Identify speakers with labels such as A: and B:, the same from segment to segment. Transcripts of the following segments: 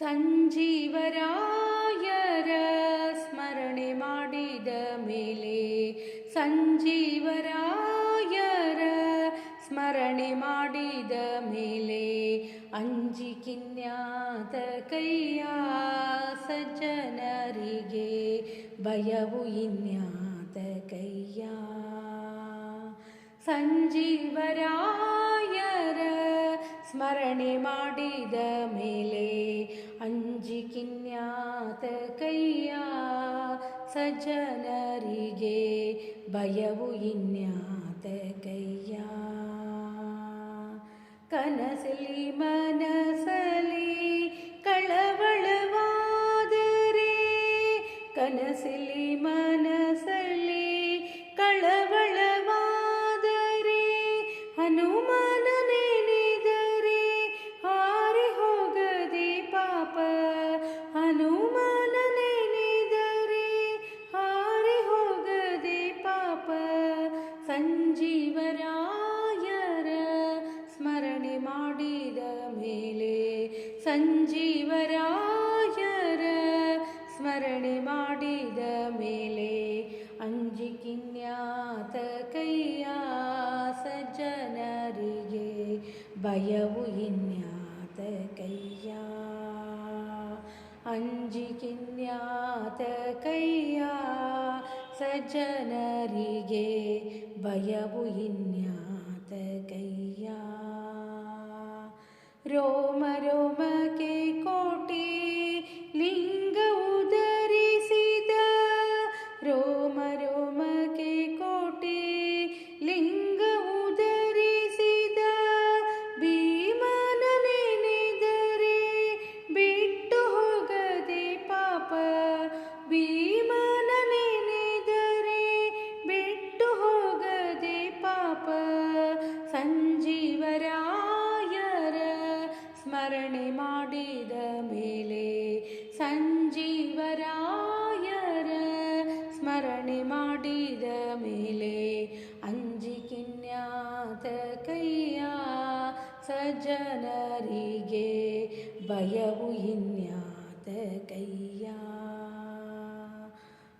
A: ಸಂಜೀವರಾಯರ ಸ್ಮರಣೆ ಮಾಡಿದ ಮೇಲೆ ಸಂಜೀವರಾಯರ ಸ್ಮರಣೆ ಮಾಡಿದ ಮೇಲೆ ಅಂಜಿಕಿನ್ಯಾತ ಕೈಯ ಸಜ್ಜನರಿಗೆ ಭಯವು ಇನ್ಯಾತ ಕೈಯ ಸಂಜೀವರಾಯರ ಸ್ಮರಣೆ ಮಾಡಿದ ಮೇಲೆ ಅಂಜಿಕಿನ್ಯಾತ ಕೈಯ ಸಜ್ಜನರಿಗೆ ಭಯವು ಇನ್ಯಾತ ಕೈಯ. ಕನಸಲಿ ಮನಸಲಿ ಮಾಡಿದ ಮೇಲೆ ಸಂಜೀವರಾಯರ ಸ್ಮರಣೆ ಮಾಡಿದ ಮೇಲೆ ಅಂಜಿಕಿನ್ಯಾತ ಕೈಯ ಸಜ್ಜನರಿಗೆ ಭಯವು ಇನ್ಯಾತ ಕೈಯ? ಅಂಜಿಕಿನ್ಯಾತ ಕೈಯ ಸಜ್ಜನರಿಗೆ ಭಯವು ಇನ್ಯಾತ ಕೈಯ? രോമ രോമ കേ ಸಂಜೀವರಾಯರ ಸ್ಮರಣೆ ಮಾಡಿದ ಮೇಲೆ ಅಂಜಿಕಿನ್ಯಾತ ಕೈಯ ಸಜ್ಜನರಿಗೆ ಭಯವು ಇನ್ಯಾತ ಕೈಯ.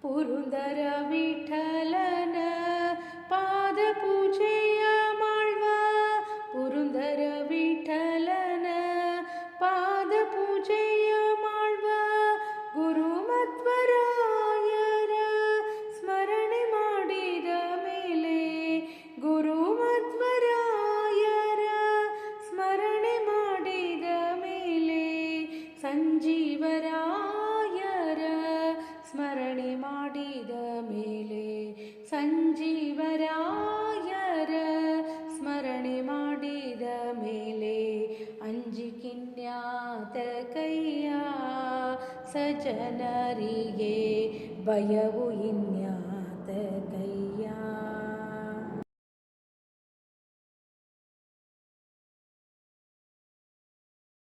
A: ಪುರುಂದರ ವಿಠಲನ ಸಂಜೀವರಾಯರ ಸ್ಮರಣೆ ಮಾಡಿದ ಮೇಲೆ ಸಂಜೀವರಾಯರ ಸ್ಮರಣೆ ಮಾಡಿದ ಮೇಲೆ ಅಂಜಿಕಿನ್ಯಾತ ಕೈಯ ಸಜನರಿಗೆ ಭಯವು ಇನ್ಯಾತ